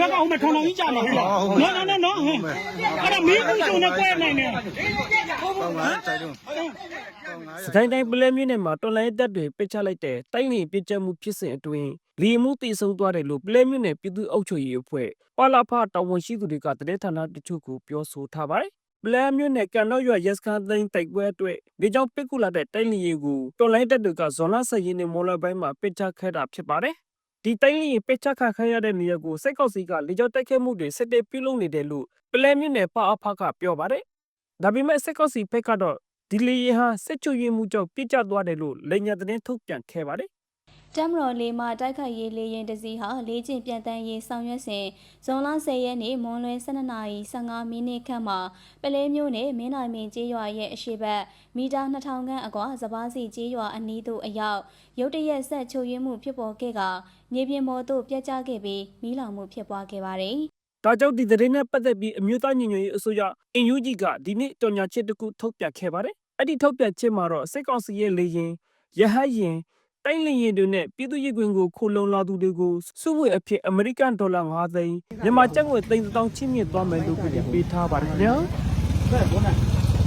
ဘက်ကဟိုမှာထောင်ထောင်ကြီးကြာနေပြီနော်နော်နော်နော်ဟဲ့အဲ့ဒါမင်းကူစုံနဲ့ကွဲနိုင်တယ်ပေါင်ငါတိုင်တော့ပေါင်ငါစကိုင်းတိုင်းပလဲမြို့နယ်မှာတော်လိုင်းတပ်တွေပစ်ချလိုက်တဲ့တိုင်းလင်ပစ်ချက်မှုဖြစ်စဉ်အတွင်းလီမှုတည်ဆုံသွားတယ်လို့ပလဲမြို့နယ်ပြည်သူ့အုပ်ချုပ်ရေးအဖွဲ့ပါလာဖတာဝန်ရှိသူတွေကတရေဌာနတချို့ကိုပြောဆိုထားပါတယ်ပလဲမြို့နယ်ကန်တော့ရွာရက်စခန်းသိမ်းတိုက်ပွဲအတွက်ဒီကြောင့်ပစ်ကူလာတဲ့တိုင်းလင်ကိုတော်လိုင်းတပ်တွေကဇွန်လ10ရက်နေ့မော်လပိုင်းမှာပစ်ချခဲ့တာဖြစ်ပါတယ် ဒီတိုင်းလျင်ပစ်ချခတ်ခရတဲ့နေရာကိုစိတ်ကောက်စီကလေကြောင်းတိုက်ခဲမှုတွေစစ်တေးပြုလုပ်နေတယ်လို့ပလဲမြို့နယ်ပါအဖကပြောပါတယ်ဒါပေမဲ့စိတ်ကောက်စီဖက်ကတော့ဒီလေယာဉ်ဟာစစ်ချွေမှုကြောင့်ပြစ်ကျသွားတယ်လို့လိန်ညာသတင်းထုတ်ပြန်ခဲ့ပါတယ် တမ်မတော်လေးမှတိုက်ခိုက်ရေးလေရင်တစည်းဟာလေးကျင့်ပြန်တန်းရေးဆောင်ရွက်စဉ်ဇွန်လ10ရက်နေ့မွန်းလွဲ12:15မိနစ်ခန့်မှာပလဲမျိုးနယ်မင်းနိုင်မင်းကျေးရွာရဲ့အရှိတ်မီတာ2000ခန့်အကွာစပားစီကျေးရွာအနီးသို့အရောက်ရုတ်တရက်ဆက်ချုပ်ရင်းမှုဖြစ်ပေါ်ခဲ့ကမြေပြင်ပေါ်သို့ပြတ်ကျခဲ့ပြီးမီးလောင်မှုဖြစ်ပွားခဲ့ပါတယ်။။ဒါကြောင့်ဒီသတင်းနဲ့ပတ်သက်ပြီးအမျိုးသားညီညွတ်ရေးအစိုးရအင်ယူဂျီကဒီနေ့တော်ညာချစ်တစ်ခုထုတ်ပြန်ခဲ့ပါတယ်။အဲ့ဒီထုတ်ပြန်ချက်မှာတော့စစ်ကောင်စီရဲ့လေရင်ရဟတ်ရင် တိုင်းလင်ရင်တွေနဲ့ပြည်သူ့ရေးကွင်းကိုခိုလုံလာသူတွေကိုစုဝေအဖြစ်အမေရိကန်ဒေါ်လာ9သိန်းမြန်မာကျပ်ငွေ3000ချင်းမြင့်သွားမယ်လို့ပြောပေးထားပါတယ်ခင်ဗျာ။